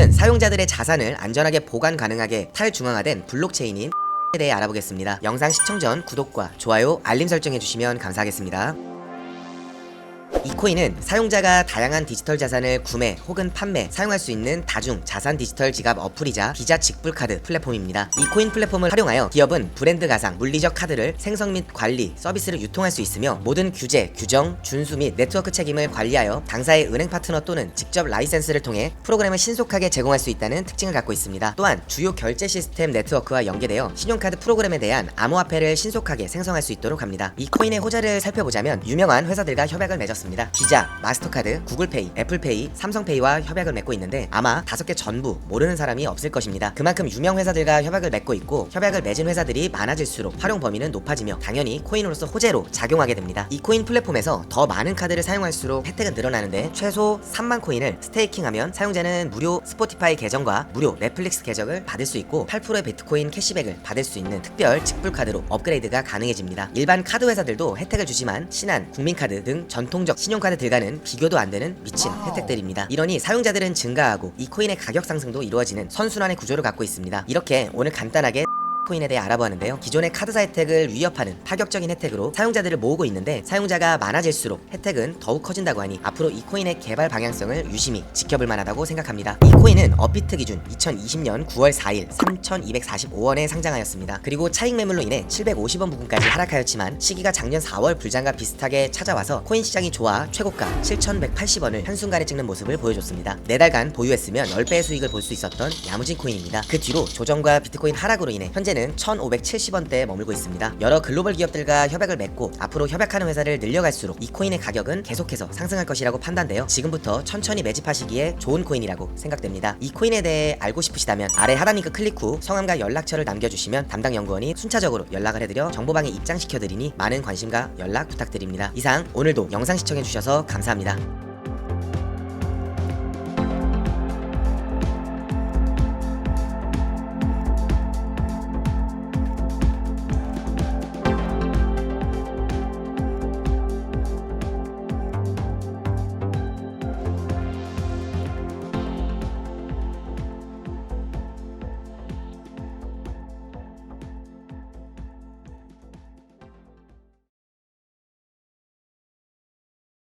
오늘은 사용자들의 자산을 안전하게 보관 가능하게 탈중앙화된 블록체인인 에 대해 알아보겠습니다. 영상 시청 전 구독과 좋아요, 알림 설정해 주시면 감사하겠습니다. 이 코인은 사용자가 다양한 디지털 자산을 구매 혹은 판매, 사용할 수 있는 다중 자산 디지털 지갑 어플이자 비자 직불 카드 플랫폼입니다. 이 코인 플랫폼을 활용하여 기업은 브랜드 가상, 물리적 카드를 생성 및 관리, 서비스를 유통할 수 있으며 모든 규제, 규정, 준수 및 네트워크 책임을 관리하여 당사의 은행 파트너 또는 직접 라이센스를 통해 프로그램을 신속하게 제공할 수 있다는 특징을 갖고 있습니다. 또한 주요 결제 시스템 네트워크와 연계되어 신용카드 프로그램에 대한 암호화폐를 신속하게 생성할 수 있도록 합니다. 이 코인의 호재를 살펴보자면 유명한 회사들과 협약을 맺었습니다. 비자, 마스터카드, 구글페이, 애플페이, 삼성페이와 협약을 맺고 있는데 아마 다섯 개 전부 모르는 사람이 없을 것입니다. 그만큼 유명 회사들과 협약을 맺고 있고 협약을 맺은 회사들이 많아질수록 활용 범위는 높아지며 당연히 코인으로서 호재로 작용하게 됩니다. 이 코인 플랫폼에서 더 많은 카드를 사용할수록 혜택은 늘어나는데 최소 3만 코인을 스테이킹하면 사용자는 무료 스포티파이 계정과 무료 넷플릭스 계정을 받을 수 있고 8%의 비트코인 캐시백을 받을 수 있는 특별 직불 카드로 업그레이드가 가능해집니다. 일반 카드 회사들도 혜택을 주지만 신한, 국민카드 등 전통적 신용카드 들과는 비교도 안 되는 미친 혜택들입니다. 이러니 사용자들은 증가하고 이 코인의 가격 상승도 이루어지는 선순환의 구조를 갖고 있습니다. 이렇게 오늘 간단하게 코인에 대해 알아보았는데요. 기존의 카드사 혜택을 위협하는 파격적인 혜택으로 사용자들을 모으고 있는데 사용자가 많아질수록 혜택은 더욱 커진다고 하니 앞으로 이 코인의 개발 방향성을 유심히 지켜볼 만하다고 생각합니다. 이 코인은 업비트 기준 2020년 9월 4일 3,245원에 상장하였습니다. 그리고 차익 매물로 인해 750원 부근까지 하락하였지만 시기가 작년 4월 불장과 비슷하게 찾아와서 코인 시장이 좋아 최고가 7,180원을 한순간에 찍는 모습을 보여줬습니다. 4달간 보유했으면 10배의 수익을 볼 수 있었던 야무진 코인입니다. 그 뒤로 조정과 비트코인 하락으로 인해 현재 는 1,570원대에 머물고 있습니다. 여러 글로벌 기업들과 협약을 맺고 앞으로 협약하는 회사를 늘려갈수록 이 코인의 가격은 계속해서 상승할 것이라고 판단되어 지금부터 천천히 매집하시기에 좋은 코인이라고 생각됩니다. 이 코인에 대해 알고 싶으시다면 아래 하단 링크 클릭 후 성함과 연락처를 남겨주시면 담당 연구원이 순차적으로 연락을 해드려 정보방에 입장시켜드리니 많은 관심과 연락 부탁드립니다. 이상 오늘도 영상 시청해주셔서 감사합니다.